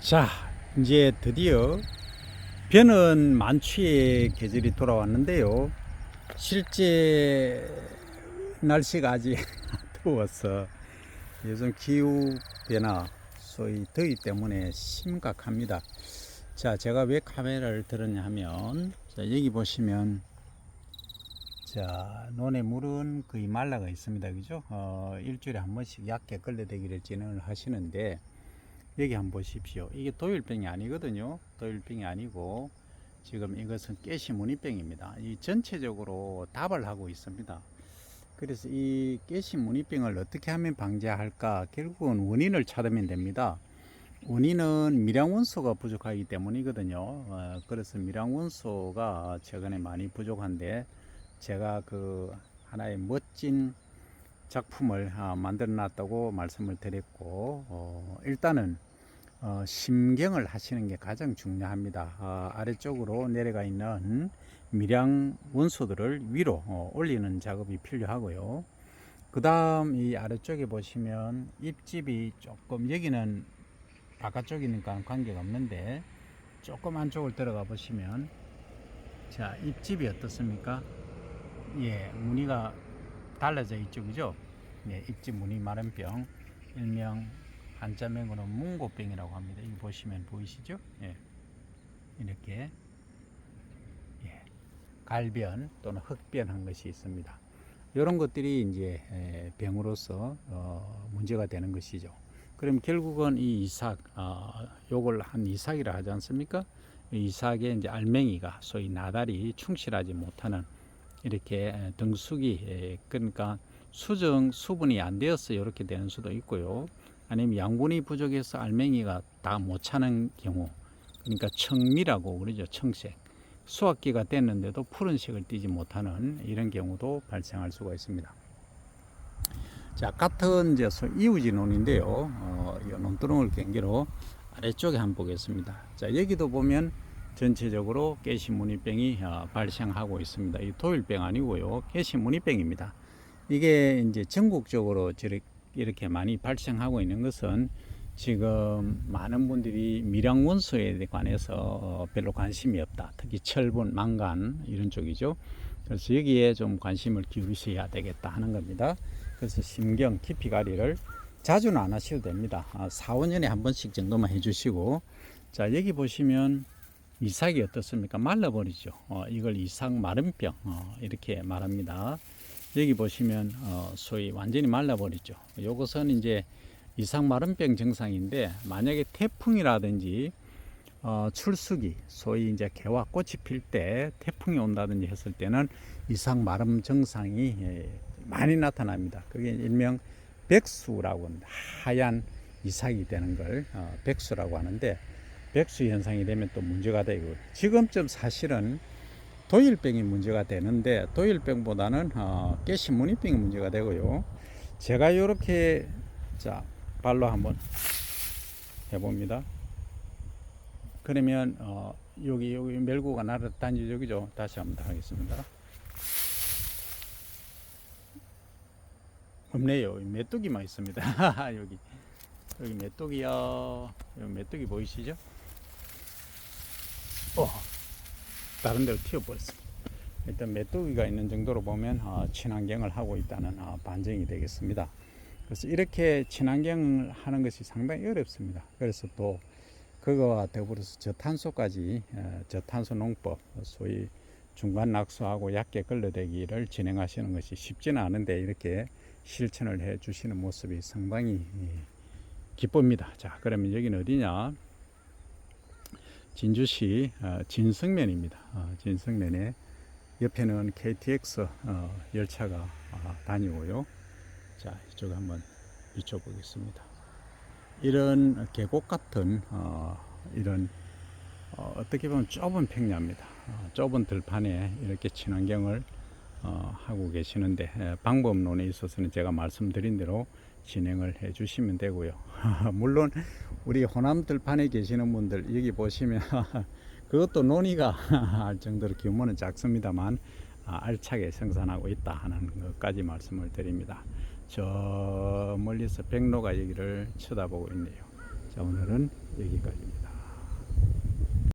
자, 이제 드디어 벼는 만취의 계절이 돌아왔는데요. 실제 날씨가 아직 더워서 요즘 기후 변화, 소위 더위 때문에 심각합니다. 자, 제가 왜 카메라를 들었냐 하면, 자, 여기 보시면, 자, 논의 물은 거의 말라가 있습니다. 그죠? 어, 일주일에 한 번씩 얕게 걸레대기를 진행을 하시는데, 여기 한번 보십시오. 이게 도일병이 아니거든요. 도일병이 아니고 지금 이것은 깨시 무늬병입니다. 이 전체적으로 답을 하고 있습니다. 그래서 이 깨시 무늬병을 어떻게 하면 방지할까? 결국은 원인을 찾으면 됩니다. 원인은 미량원소가 부족하기 때문이거든요. 어, 그래서 미량원소가 최근에 많이 부족한데 제가 그 하나의 멋진 작품을 아, 만들어 놨다고 말씀을 드렸고 어, 일단은 어, 심경을 하시는 게 가장 중요합니다. 아, 아래쪽으로 내려가 있는 미량 원소들을 위로 어, 올리는 작업이 필요하고요. 그 다음 이 아래쪽에 보시면 입집이 조금 여기는 바깥쪽이니까 관계가 없는데 조금 안쪽을 들어가 보시면 자 입집이 어떻습니까? 예 무늬가 달라져 있죠, 그죠? 네, 입지 무늬 마른 병, 일명 한자명으로 문고병이라고 합니다. 이거 보시면 보이시죠? 예, 이렇게 예, 갈변 또는 흑변한 것이 있습니다. 이런 것들이 이제 에, 병으로서 어, 문제가 되는 것이죠. 그럼 결국은 이 이삭, 어, 요걸 한 이삭이라 하지 않습니까? 이 이삭의 이제 알맹이가 소위 나달이 충실하지 못하는 이렇게 에, 그러니까 수정 수분이 안 되어서 이렇게 되는 수도 있고요. 아니면 양분이 부족해서 알맹이가 다 못 차는 경우 그러니까 청미라고 그러죠 청색 수확기가 됐는데도 푸른색을 띠지 못하는 이런 경우도 발생할 수가 있습니다. 자 같은 이제 소- 이우지 논인데요. 어, 이 논두렁을 경계로 아래쪽에 한번 보겠습니다. 자 여기도 보면 전체적으로 깨시무늬병이 어, 발생하고 있습니다. 이 도일병 아니고요. 깨시무늬병입니다. 이게 이제 전국적으로 이렇게 많이 발생하고 있는 것은 지금 많은 분들이 미량 원소에 관해서 어, 별로 관심이 없다. 특히 철분, 망간 이런 쪽이죠. 그래서 여기에 좀 관심을 기울이셔야 되겠다 하는 겁니다. 그래서 심경 깊이 가리를 자주는 안 하셔도 됩니다. 아, 4, 5년에 한 번씩 정도만 해주시고 자 여기 보시면 이삭이 어떻습니까? 말라버리죠. 어, 이걸 이삭 마른병 어, 이렇게 말합니다. 여기 보시면 어, 소위 완전히 말라버리죠. 이것은 이제 이삭 마른병 증상인데 만약에 태풍이라든지 어, 출수기 소위 이제 개와 꽃이 필 때 태풍이 온다든지 했을 때는 이삭 마름 증상이 예, 많이 나타납니다. 그게 일명 백수라고 합니다. 하얀 이삭이 되는 걸 어, 백수라고 하는데 백수 현상이 되면 또 문제가 되고 지금쯤 사실은 도일병이 문제가 되는데 도일병보다는 어, 깨시무늬병이 문제가 되고요. 제가 이렇게 자 발로 한번 해봅니다. 그러면 어, 여기 여기 멜구가 날아다니죠, 여기죠. 다시 한번 더 하겠습니다. 없네요. 메뚜기만 있습니다. 여기 여기 메뚜기요. 여기 메뚜기 보이시죠? 어, 다른 데로 튀어버렸습니다. 일단 메뚜기가 있는 정도로 보면 어, 친환경을 하고 있다는 어, 반증이 되겠습니다. 그래서 이렇게 친환경을 하는 것이 상당히 어렵습니다. 그래서 또 그거와 더불어서 저탄소까지 어, 저탄소 농법 소위 중간 낙수하고 얕게 걸러대기를 진행하시는 것이 쉽지는 않은데 이렇게 실천을 해 주시는 모습이 상당히 예, 기쁩니다. 자, 그러면 여기는 어디냐? 진주시 어, 진성면입니다. 어, 진성면에 옆에는 KTX 어, 열차가 어, 다니고요. 자, 이쪽에 한번 비춰보겠습니다. 이런 계곡 같은 어, 이런 어, 어떻게 보면 좁은 평야입니다. 어, 좁은 들판에 이렇게 친환경을 어, 하고 계시는데 에, 방법론에 있어서는 제가 말씀드린 대로 진행을 해 주시면 되고요. 물론 우리 호남 들판에 계시는 분들 여기 보시면 그것도 논의가 할 정도로 규모는 작습니다만 아, 알차게 생산하고 있다 하는 것까지 말씀을 드립니다. 저 멀리서 백로가 여기를 쳐다보고 있네요. 자 오늘은 여기까지입니다.